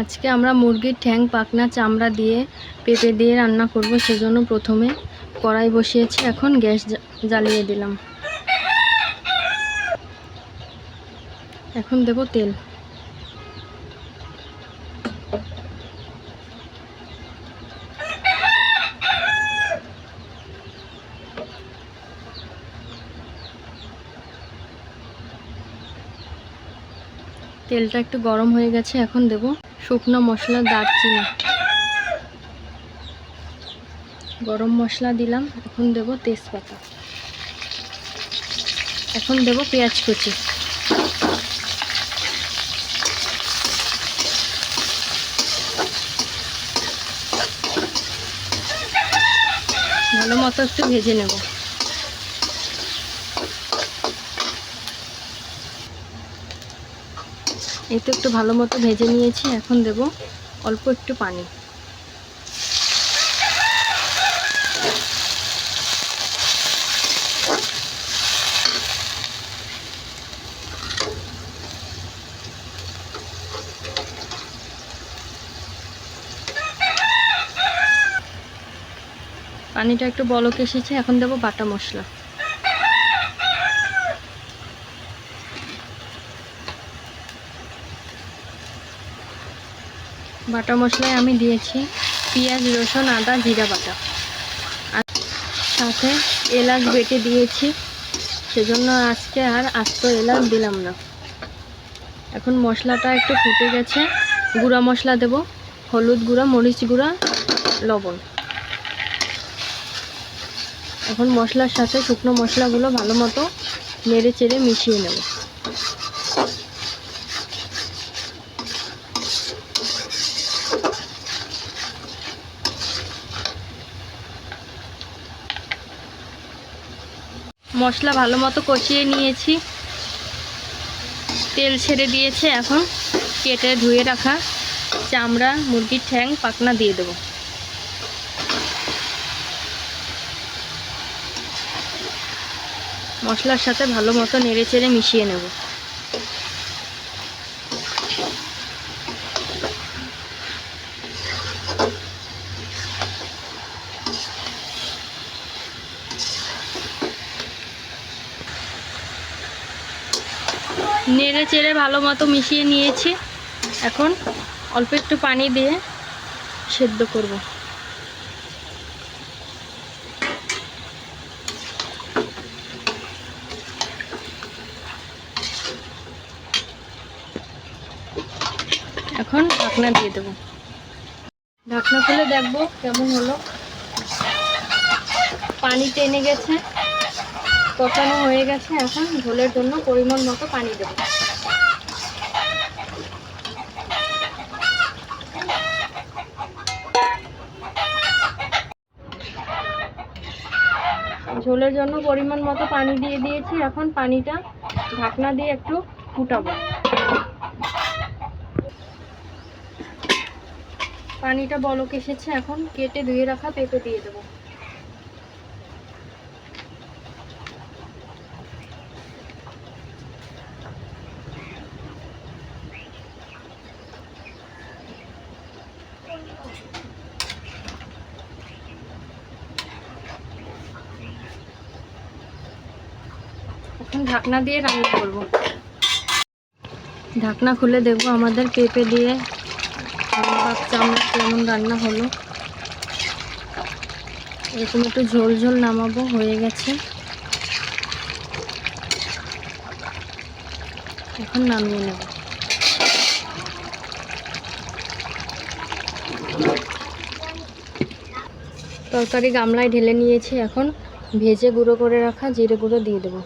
আজকে আমরা মুরগির ঠ্যাং পাকনা চামড়া দিয়ে পেঁপে দিয়ে রান্না করব সেজন্য প্রথমে কড়াই বসিয়েছি, এখন গ্যাস জ্বালিয়ে দিলাম। এখন দেব তেল। তেলটা একটু গরম হয়ে গেছে, এখন দেব শুকনো মশলা দারচিনি। গরম মশলা দিলাম, এখন দেব তেজপাতা। এখন দেব পেঁয়াজ কুচি। ভালো মতো একটু ভেজে নেব। তো একটু ভালো মতো ভেজে নিয়েছি, এখন দেব অল্প একটু পানি। পানিটা একটু বলক এসেছে, এখন দেবো বাটা মশলা। বাটা মশলায় আমি দিয়েছি পেঁয়াজ, রসুন, আদা, জিরা বাটা। আর সাথে এলাচ বেটে দিয়েছি। সেজন্য আজকে আর আস্ত এলাচ দিলাম না। এখন মশলাটা একটু ফুটে গেছে। গুঁড়া মশলা দেব। হলুদ গুঁড়া, মরিচ গুঁড়া, লবণ। এখন মশলার সাথে শুকনো মশলাগুলো ভালো মতো নেড়ে চেড়ে মিশিয়ে নেব। মশলা ভালো মতো কষিয়ে নিয়েছি। তেল ছেড়ে দিয়েছে এখন। কেটে ধুয়ে রাখা চামড়া, মুরগির ঠ্যাং পাকনা দিয়ে দেব। মশলার সাথে ভালো মতো নেড়ে চেড়ে মিশিয়ে নেব। নেড়ে চেড়ে ভালো মতো মিশিয়ে নিয়েছি। এখন অল্প একটু পানি দিয়ে সেদ্ধ করব। এখন ঢাকনা দিয়ে দেবো। ঢাকনা খুলে দেখব কেমন হলো। পানি টেনে গেছে। কষানো হয়ে গেছে, এখন ঝোলের জন্য পরিমাণ মতো পানি দেবো। ঝোলের জন্য পরিমাণ মতো পানি দিয়ে দিয়েছি, এখন পানিটা ঢাকনা দিয়ে একটু ফুটাবো। পানিটা বলক এসেছে, এখন কেটে ধুয়ে রাখা পেঁপে দিয়ে দেবো। এখন ঢাকনা দিয়ে রান্না করব। ঢাকনা খুলে দেখব আমাদের পেঁপে দিয়ে কেমন রান্না হলো। এরকম একটু ঝোল ঝোল নামাবো, হয়ে গেছে। এখন নামিয়ে নেব। তরকারি গামলায় ঢেলে নিয়েছি এখন। ভেজে গুঁড়ো করে রাখা জিরে গুঁড়ো দিয়ে দেবো।